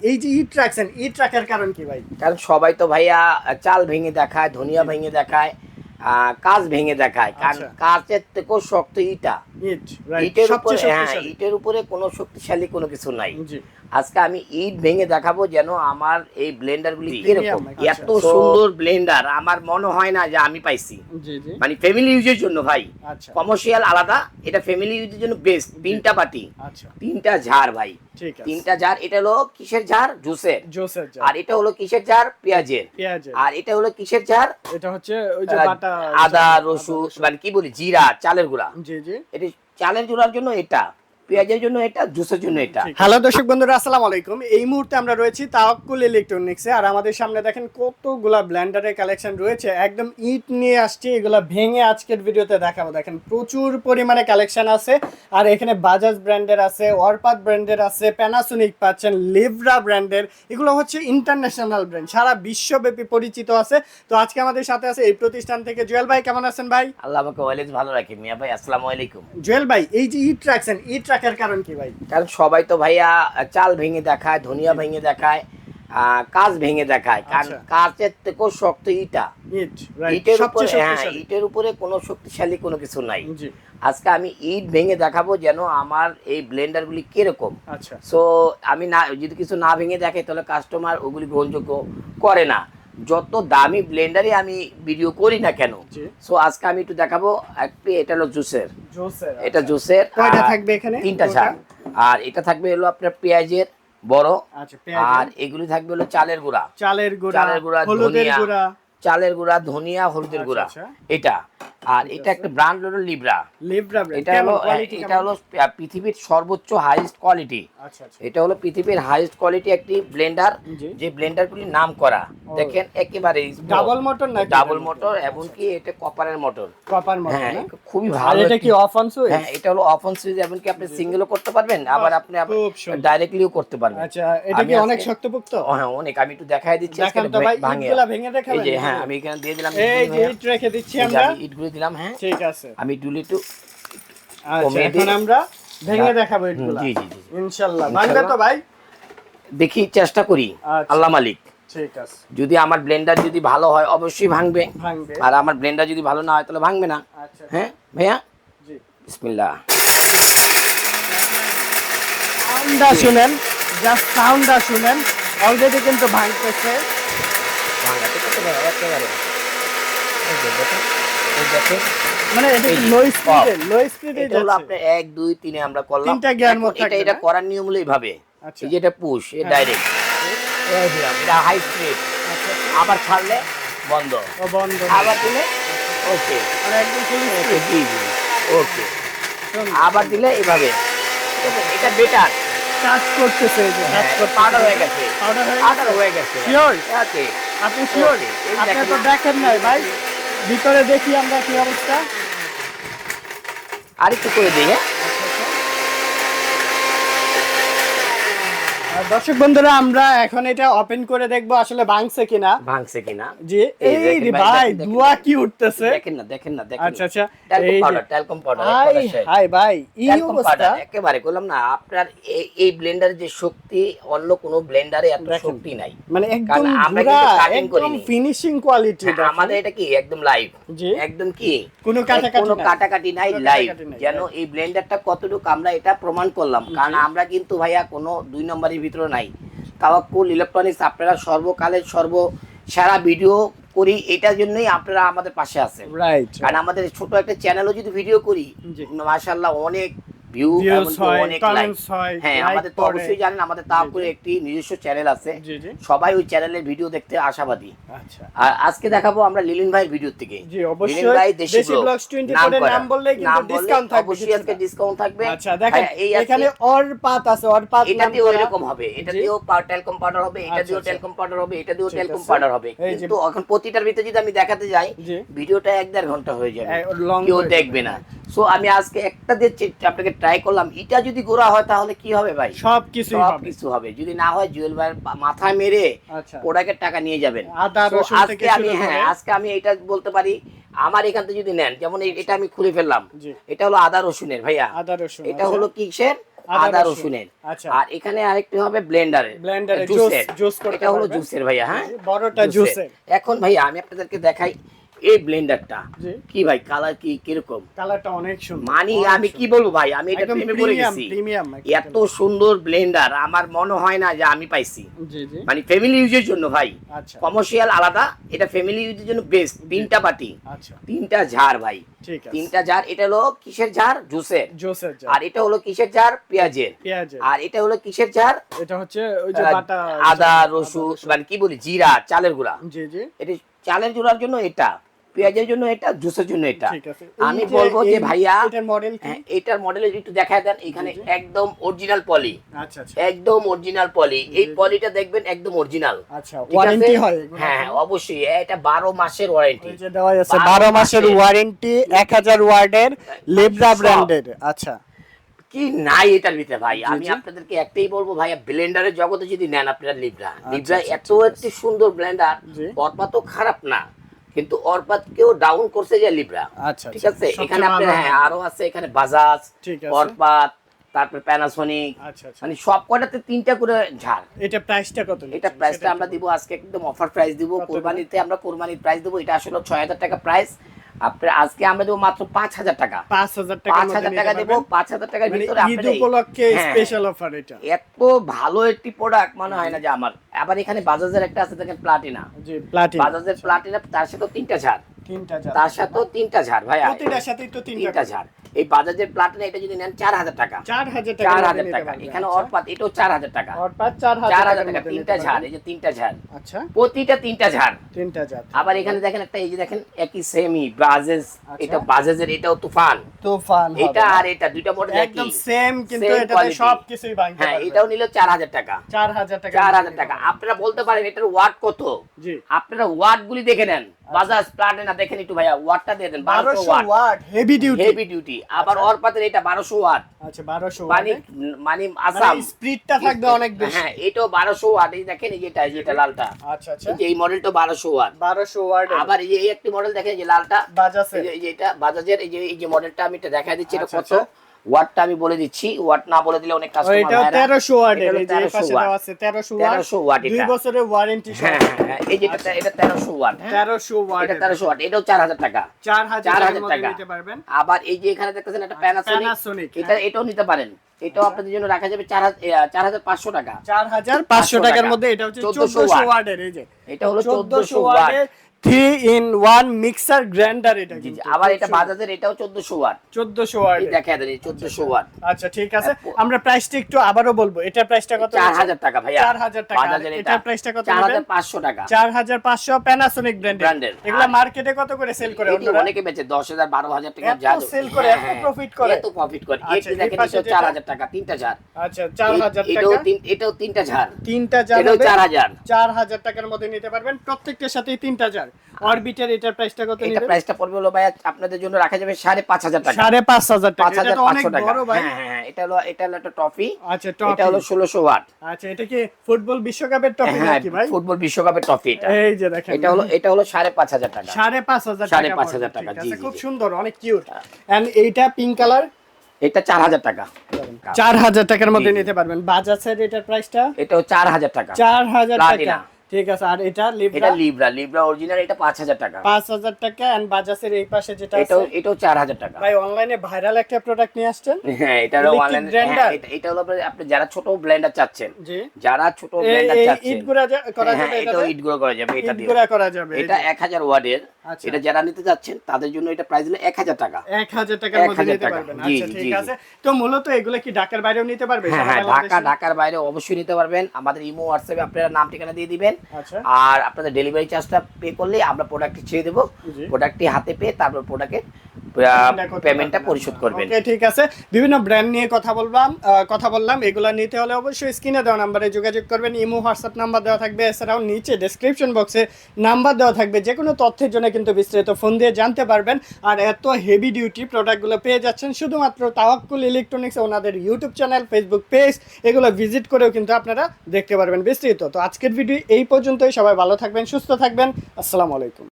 এই যে ইট রাখছেন ইট রাখার কারণ কি ভাই? কারণ সবাই তো ভাইয়া চাল ভেঙে দেখায় ধনিয়া ভেঙে দেখায় আহ, কাজ ভেঙে দেখায়। কারণ আচ্ছা। থেকেও শক্ত ইটা ইট ইটের উপরে হ্যাঁ ইটের উপরে কোনো শক্তিশালী কোনো কিছু নাই। আজকে আমি ইট ভেঙে দেখাবো যেন আমার এই ব্লেন্ডার গুলি কীরকম আচ্ছা। এত সুন্দর ব্লেন্ডার আমার মনে হয় না যে আমি পাইছি। মানে ফ্যামিলি ইউজের জন্য ভাই। আচ্ছা। কমার্শিয়াল আলাদা এটা ফ্যামিলি ইউজের জন্য বেস্ট তিনটা বাটি। আচ্ছা। তিনটা ঝাড় ভাই। তিনটা ঝাড় এটা হলো কিসের ঝাড়? জুসের। আর এটা হলো কিসের ঝাড়? পেঁয়াজের। আর এটা হলো কিসের ঝাড়? এটা হচ্ছে ওই যে আদা রসুন। মানে কি বলি? জিরা চালের গুঁড়া। এটা চালের গুঁড়ার জন্য এটা। পেঁয়াজের জন্য এটা জুসের জন্য এটা। হ্যালো দর্শক বন্ধুরা আসসালামু আলাইকুম। এই মুহূর্তে আমরা রয়েছি তাওয়াক্কুল ইলেকট্রনিক্সে আর আমাদের সামনে দেখেন কতগুলা ব্লেন্ডারের কালেকশন রয়েছে। একদম ইট নিয়ে আসছি এগুলা ভেঙে আজকের ভিডিওতে দেখাবো। দেখেন প্রচুর পরিমাণে কালেকশন আছে আর এখানে বাজাজ ব্র্যান্ডের আছে ওয়ারপাত ব্র্যান্ডের আছে প্যানাসোনিক পাচ্ছেন লিভরা ব্র্যান্ডের এগুলো হচ্ছে ইন্টারন্যাশনাল ব্র্যান্ড সারা বিশ্বব্যাপী পরিচিত আছে। তো আজকে আমাদের সাথে আছে এই প্রতিষ্ঠান থেকে জুয়েল ভাই কেমন আছেন ভাই? আল্লাহ আমাকে ভালো রাখে মিয়া ভাই আসসালামু আলাইকুম। জুয়েল ভাই এই যে ইট রাখছেন ইট রাখার কারণ কি ভাই? কারণ সবাই তো ভাইয়া চাল ভেঙে দেখায় ধনিয়া ভেঙে দেখায় কাজ ভেঙে দেখায়। কারণ আচ্ছা। থেকেও শক্ত ইটা। ইটের উপরে হ্যাঁ ইটের উপরে কোনো শক্তিশালী কোনো কিছু নাই। আজকে আমি ইট ভেঙে দেখাবো যেন আমার এই ব্লেন্ডার গুলি কীরকম। আচ্ছা। সো আমি না যদি কিছু না ভেঙে দেখে তাহলে কাস্টমার ওগুলি গ্রহণযোগ্য করে না। যত দামি ব্লেন্ডারই আমি ভিডিও করি না কেন সো আজকে আমি একটু দেখাবো একটি এটা হলো জুসের। জোসের এটা জুসের কয়টা থাকবে এখানে তিনটা চাল আর এটা থাকবে হলো আপনার পেঁয়াজের বড় আচ্ছা আর এগুলি থাকবে হলো চালের গুঁড়া। চালের গুঁড়া চালের গুঁড়া, ধনিয়া, চালের গুঁড়া ধনিয়া হলুদের আচ্ছা, গুঁড়া। আচ্ছা। এটা। আর এটা একটা ব্র্যান্ড হলো লিব্রা লিব্রা এটা হলো এটা হলো পৃথিবীর সর্বোচ্চ হাইস্ট কোয়ালিটি আচ্ছা আচ্ছা। এটা হলো পৃথিবীর হাইস্ট কোয়ালিটি একটি ব্লেন্ডার যে ব্লেন্ডারগুলি নাম করা। দেখেন একেবারে ডাবল মোটর না ডাবল মোটর এমনকি এটা কপারের মোটর কপার মোটর হ্যাঁ খুবই ভালো এটা কি অফ অন সুইচ হ্যাঁ এটা হলো অফ অন সুইচ এমনকি আপনি সিঙ্গেলও করতে পারবেন আবার আপনি ডাইরেক্টলিও করতে পারবেন। আচ্ছা এটা কি অনেক শক্তপোক্ত? হ্যাঁ অনেক। আমি একটু দেখাই দিচ্ছি ভাঙে এই যে হ্যাঁ আমি এখানে দিয়ে দিলাম এই যে। ইট রেখে দিচ্ছি আমরা। ইটগুলি দিলাম হ্যাঁ? ঠিক আছে। আমি ডুলি একটু আচ্ছা এখন আমরা ভেঙে দেখাবো ইটগুলা জি জি জি ইনশাআল্লাহ। ভাঙবে তো ভাই। দেখি চেষ্টা করি। আচ্ছা। আল্লাহ মালিক। ঠিক আছে। যদি আমার ব্লেন্ডার যদি ভালো হয় অবশ্যই ভাঙবে। ভাঙবে। আর আমার ব্লেন্ডার যদি ভালো না হয় তাহলে ভাঙবে না। আচ্ছা। হ্যাঁ ভাইয়া? জি। বিসমিল্লাহ। সাউন্ডটা শুনেন জাস্ট সাউন্ডটা শুনেন। অলরেডি কিন্তু ভাঙতেছে। ভাঙা? ঠিক আছে ভাইয়া একেবারে এই যে দেখেন, এই দেখেন, মানে এটা লো স্পিডে লো স্পিডে হলো যাচ্ছে। আপনার এক দুই আমরা করলাম। তিনটা gear এখন mode এটা থাকবে এটা না? করার নিয়ম হলো এইভাবে এই যে এটা পুশ এ। ডাইরেক্ট এটা হাই স্পিড আবার ছাড়লে বন্ধ। ও বন্ধ। আবার দিলে ওকে মানে একদম ফুল ওকে জি জি ওকে আবার দিলে এভাবে। এটা বেটার কাজ করতেছে যে পাউডার হয়ে গেছে। পাউডার হয়ে গেছে? শিওর ওকে আপনি শিওর আপনি তো দেখেন নাই ভাই। ভিতরে দেখি আমরা কি অবস্থা। আর একটু করে দিই হ্যাঁ আর দর্শক বন্ধুরা আমরা এখন এটা ওপেন করে দেখব আসলে ভাঙছে কিনা। ভাঙছে কিনা। যে এই রে ভাই। ধোয়া কি উঠতেছে? দেখেন না দেখেন না দেখেন আচ্ছা আচ্ছা এই powder talcum powder high high ভাই এই অবস্থা। একেবারে বললাম না আপনার এই- ব্লেন্ডারের যে শক্তি অন্য কোনো ব্লেন্ডারে এত শক্তি নাই। মানে একদম আমরা কিন্তু cutting একদম ফিনিশিং কোয়ালিটি আমাদের এটা কি একদম লাইভ জি। একদম কি? কোনো কাটাকাটি কোনো। কাটাকাটি নাই লাইভ যেন. এই ব্লেন্ডারটা কতটুকু আমরা এটা প্রমাণ করলাম। কারণ আমরা কিন্তু ভাইয়া কোনো দুই নম্বরের ভিতরে নাই। তাওয়াক্কুল ইলেকট্রনিক্স আপনারা সর্বকালের সর্ব সারা ভিডিও করি এটার জন্যই আপনারা আমাদের পাশে আছেন। রাইট কারণ আমাদের ছোট একটা চ্যানেলও যদি ভিডিও করি মাসাল্লাহ অনেক ভিউ অনেক হয় হ্যাঁ আমাদের তো অবশ্যই জানেন আমাদের একটি নিজস্ব চ্যানেল আছে। সবাই ওই চ্যানেলের ভিডিও দেখতে আশাবাদী। আচ্ছা। আর আজকে দেখাবো আমরা লিলিন ভাইয়ের ভিডিও থেকে। জি লিলিন ভাই দেশি দেশি ব্লগ। ব্লগস 20 নাম বললেই কিন্তু ডিসকাউন্ট থাকবে অবশ্যই আজকে ডিসকাউন্ট থাকবে। আচ্ছা দেখেন হ্যাঁ, এখানে অর পাত আছে অর পাত এটা করা। এরকম হবে। এটা। দিয়েও টেলকম পাউডার হবে এটা দিয়েও আচ্ছা। টেলকম পাউডার হবে এটা দিয়েও টেলকম পাউডার হবে। কিন্তু এখন প্রতিটার ভিতরে যদি আমি দেখাতে যাই ভিডিওটা এক দেড় ঘণ্টা হয়ে যাবে। কেউ দেখবে না। সো আমি আজকে একটা দিয়ে আপনাকে ট্রাই করলাম এটা যদি গোড়া হয় তাহলে কি হবে ভাই? সব কিছুই সব কিছু হবে। যদি না হয় জুয়েল ভাইয়ের পা- মাথায় মেরে আচ্ছা। প্রোডাক্টের টাকা নিয়ে যাবেন। আজকে আমি হ্যাঁ আজকে আমি এটা বলতে পারি আমার এখান থেকে যদি নেন যেমন এটা আমি খুলে ফেললাম। এটা হলো আদা রসুনের ভাইয়া। আদা রসুন এটা আচ্ছা। হলো কিসের? আদা রসুনের। আচ্ছা। আর এখানে আরেকটি হবে ব্লেন্ডারের। ব্লেন্ডারে জুস জুস করতে এটা হলো জুসের ভাইয়া হ্যাঁ? বড়টা জুসের। এখন ভাইয়া আমি আপনাদেরকে দেখাই। এই ব্লেন্ডারটা। কি ভাই কালার কি কীরকম? কালারটা অনেক সুন্দর। মানে আমি কি বলব ভাই? আমি এটা প্রেমে পড়ে গেছি। এত সুন্দর ব্লেন্ডার আমার মনে হয় না যে আমি পাইছি। মানে ফ্যামিলি ইউজের জন্য ভাই। আচ্ছা। কমার্শিয়াল আলাদা এটা ফ্যামিলি ইউজের জন্য বেস্ট তিনটা বাটি। আচ্ছা। তিনটা ঝাড় ভাই। তিনটা এটা হলো কিসের ঝাড়? জুসের। জুসের জার আর এটা হলো কিসের ঝাড়? পেঁয়াজের। আর এটা হলো কিসের ঝাড়? এটা হচ্ছে ওই যে বাটা আদা রসুন। মানে কি বলি? জিরা চালের গুঁড়া। জি জি। এটা চালের গুঁড়ার জন্য এটা। পেঁয়াজের জন্য এটা জুসের জন্য এটা। আমি বলব যে ভাইয়া এটার মডেল হ্যাঁ, একটু দেখায় দেন এখানে একদম অরিজিনাল পলি আচ্ছা আচ্ছা। একদম অরিজিনাল পলি এই পলিটা দেখবেন একদম অরিজিনাল আচ্ছা ওয়ারেন্টি হয় হ্যাঁ হ্যাঁ, অবশ্যই এটা বারো মাসের ওয়ারেন্টি বারো মাসের। ওয়ারেন্টি এক হাজার ওয়ার্ডের লিব্রা। ব্র্যান্ডের আচ্ছা। কি নাই এটার ভিতরে ভাই? আমি আপনাদেরকে একটাই বলব ভাইয়া ব্লেন্ডারের জগতে যদি নেন আপনারা লিব্রা। লিব্রা আচ্ছা, এত একটি সুন্দর ব্লেন্ডার জি। তো খারাপ না। কিন্তু অর্পাতকেও ডাউন করছে যে লিব্রা আচ্ছা ঠিক আচ্ছা। আছে? এখানে আপনার হ্যাঁ আরও আছে এখানে বাজাজ অর্পাত তারপর প্যানাসোনিক আচ্ছা মানে সব কটাতে তিনটা করে ঝাড়। এটা প্রাইসটা কত এটা? প্রাইসটা আমরা দিব আজকে একদম অফার প্রাইস দিব। কোরবানিতে আমরা কোরবানির প্রাইস দিব। এটা আসলে ছয় হাজার টাকা প্রাইস আপনার আজকে আমরা দেবো মাত্র পাঁচ হাজার টাকা। পাঁচ হাজার টাকা পাঁচ হাজার টাকা দেবো পাঁচ হাজার টাকার মানে ভিতরে ঈদ উপলক্ষে হ্যাঁ। স্পেশাল অফার এটা। এত ভালো একটি প্রোডাক্ট মনে হয় না যে আমার। আবার এখানে বাজাজের একটা আছে দেখেন প্লাটিনা জি প্লাটিন বাজাজের প্লাটিনা তার সাথেও তিনটা ঝাড়। তিনটা জাত তার সাথেও তিনটা ঝাড় ভাই। প্রতিটার সাথেই তো তিনটা তিনটা ঝাড়। এই বাজাজের প্লাটিনা এটা যদি নেন চার হাজার টাকা। চার হাজার টাকা চার হাজার টাকা। এখানে অরপাত এটাও চার হাজার টাকা অর্পাত চার হাজার টাকা তিনটা ঝাড় এই যে তিনটা ঝাড়। আচ্ছা। প্রতিটা তিনটা ঝাড়। তিনটা জাত আবার এখানে দেখেন একটা এই যে দেখেন একই সেমি বাজেজ আচ্ছা। এটা বাজাজের এটাও তুফান। তুফান এটা আর এটা দুইটা মডেল একদম একই সেম কিন্তু এটাতে সব কিছুই ভাঙতে হ্যাঁ এটাও নিল চার হাজার টাকা। চার হাজার টাকা চার হাজার টাকা। আপনারা বলতে পারেন এটার ওয়াট কত? জি। আপনারা ওয়াট গুলি দেখে নেন। বাজাজ প্লাটিনা দেখেন একটু ভাইয়া ওয়াটটা দিয়ে দেন বারোশো watt. Heavy duty heavy duty আবার অরপাতের এটা বারোশো ওয়াট। আচ্ছা বারোশো মানে মানে আসাম। স্পিডটা থাকবে অনেক বেশি। হ্যাঁ এটাও বারোশো ওয়াট। এই দেখেন এই যেটা যেটা লালটা। আচ্ছা আচ্ছা। এই মডেলটা বারোশো ওয়াট। বারোশো ওয়াট। আবার এই এই একটি মডেল দেখেন যে লালটা। বাজাজ এই যে- এটা বাজাজের এই যে এই যে মডেলটা আমি এটা দেখাই দিচ্ছি এটা আচ্ছা, কত? ওয়াটটা আমি বলে দিচ্ছি। ওয়াট না বলে দিলে অনেক কাস্টমার এটা হলো এই যে 1300 পাশে। দেওয়া আছে তেরোশো ওয়াট তেরোশো ওয়াট দুই এটা। বছরের ওয়ারেন্টি হ্যাঁ হ্যাঁ, হ্যাঁ এই যেটা এটা ওয়াট হ্যাঁ? ওয়াট এটা তেরোশো ওয়াট এটাও চার হাজার টাকা। চার হাজার চার টাকার হাজার মধ্যে টাকা। নিতে পারবেন। আবার এই যে এখানে দেখতেছেন একটা প্যানাসোনিক প্যানাসোনিক এটা এটাও নিতে পারেন। এটাও আপনাদের জন্য রাখা যাবে চার হাজার চার হাজার পাঁচশো টাকা। চার হাজার পাঁচশো টাকার মধ্যে এটা হচ্ছে 1400 চোদ্দশো ওয়াটের এই যে। এটা হলো চোদ্দশো চোদ্দশো ওয়াট ওয়াটের three in one mixer grinder এটা জি, জি, কিন্তু। আবার এটা বাজাজের এটাও চোদ্দশো ওয়াট। চোদ্দশো এই ওয়াট দেখা দেন চোদ্দশো ওয়াট। আচ্ছা ঠিক আছে। আমরা প্রাইসটা একটু আবারও বলব। এটার প্রাইসটা কত চার হাজার টাকা ভাইয়া। চার হাজার টাকা। বাজাজের এটা প্রাইসটা কত চার নেবেন? হাজার পাঁচশো টাকা। চার হাজার পাঁচশো প্যানাসোনিক ব্র্যান্ডের এগুলা মার্কেটে কত করে সেল করে অন্যরা? অনেকে বেচে দশ হাজার বারো হাজার টাকা যা sell করে, এত profit করে? এত প্রফিট করে। আচ্ছা, এই দেখেন? চার টাকা তিনটা ঝাড় আচ্ছা চার এটাও টাকা। তিন- এটাও তিনটা ঝাড় তিনটা জার এটাও হবে। চার হাজার। চার হাজার টাকার মধ্যে নিতে পারবেন। প্রত্যেকটার সাথে তিনটা জার অরবিটার এটার প্রাইসটা কত এটা প্রাইসটা পড়বে হলো ভাইয়া আপনাদের জন্য রাখা যাবে সাড়ে পাঁচ হাজার টাকা। সাড়ে পাঁচ হাজার টাকা। পাঁচ এটা হাজার তো অনেক পাঁচশো টাকা। বড় ভাই। হ্যাঁ হ্যাঁ হ্যাঁ, এটা হলো এটা হলো একটা ট্রফি আচ্ছা এটা হলো ষোলোশো ওয়াট আচ্ছা এটা কি ফুটবল বিশ্বকাপের টপি হ্যাঁ নাকি ভাই? ফুটবল বিশ্বকাপের ট্রফি এটা। এই যে দেখেন। এটা হলো এটা হলো সাড়ে পাঁচ হাজার টাকা। সাড়ে পাঁচ হাজার সাড়ে টাকা পাঁচ পড়বে, হাজার ঠিক টাকা, আছে, জি, খুব সুন্দর অনেক কিউট এন্ড এইটা পিঙ্ক কালার এটা চার হাজার টাকা। চার হাজার টাকার মধ্যে। নিতে পারবেন। বাজাজের এটার প্রাইসটা এটাও চার হাজার টাকা। চার হাজার টাকা। ঠিক আছে আর এটা লিব্রা এটা লিব্রা লিব্রা অরিজিনাল এটা পাঁচ হাজার টাকা। পাঁচ হাজার টাকা এন্ড বাজাজের এই পাশে যেটা আছে? এটাও চার হাজার টাকা। ভাই অনলাইনে ভাইরাল একটা প্রোডাক্ট নিয়ে আসছেন? হ্যাঁ এটা হলো অনলাইন? এটা হলো আপনি যারা ছোট ব্লেন্ডার চাচ্ছেন জি। যারা ছোট ব্লেন্ডার চাচ্ছেন ইট গুঁড়া করা হ্যাঁ যাবে এটা ইটগুলো করা যাবে এটা দিয়ে। করা যাবে এটা এক হাজার ওয়ার্ডের আচ্ছা। এটা যারা নিতে যাচ্ছেন তাদের জন্য এটা প্রাইস হলো এক হাজার টাকা। এক হাজার টাকার মধ্যে নিতে পারবেন। আচ্ছা ঠিক আছে। তো মূলত এগুলো কি ঢাকার বাইরেও নিতে পারবে? হ্যাঁ হ্যাঁ ঢাকা ঢাকার বাইরে অবশ্যই নিতে পারবেন। আমাদের ইমো হোয়াটসঅ্যাপে আপনারা নাম ঠিকানা দিয়ে দিবেন। আচ্ছা। আর আপনাদের ডেলিভারি চার্জটা পে করলে আমরা প্রোডাক্টটি ছেড়ে দেবো। প্রোডাক্টটি হাতে পেয়ে তারপর প্রোডাক্টের পেমেন্টটা। পরিশোধ করবেন। ওকে ঠিক আছে। বিভিন্ন ব্র্যান্ড নিয়ে কথা বললাম কথা বললাম। এগুলা নিতে হলে অবশ্যই স্ক্রিনে দেওয়া নাম্বারে যোগাযোগ করবেন। ইমো হোয়াটসঅ্যাপ নাম্বার দেওয়া থাকবে। এছাড়াও নিচে ডেসক্রিপশন বক্সে নাম্বার দেওয়া থাকবে। যে কোনো তথ্যের জন্য কিন্তু বিস্তারিত ফোন দিয়ে জানতে পারবেন। আর এত হেভি ডিউটি প্রোডাক্টগুলো পেয়ে যাচ্ছেন শুধুমাত্র তাওয়াক্কুল ইলেকট্রনিক্স ওনাদের ইউটিউব চ্যানেল ফেসবুক পেজ এগুলো ভিজিট করেও কিন্তু আপনারা দেখতে পারবেন বিস্তারিত। তো আজকের ভিডিও এই পর্যন্তই। সবাই ভালো থাকবেন সুস্থ থাকবেন। আসসালামু আলাইকুম।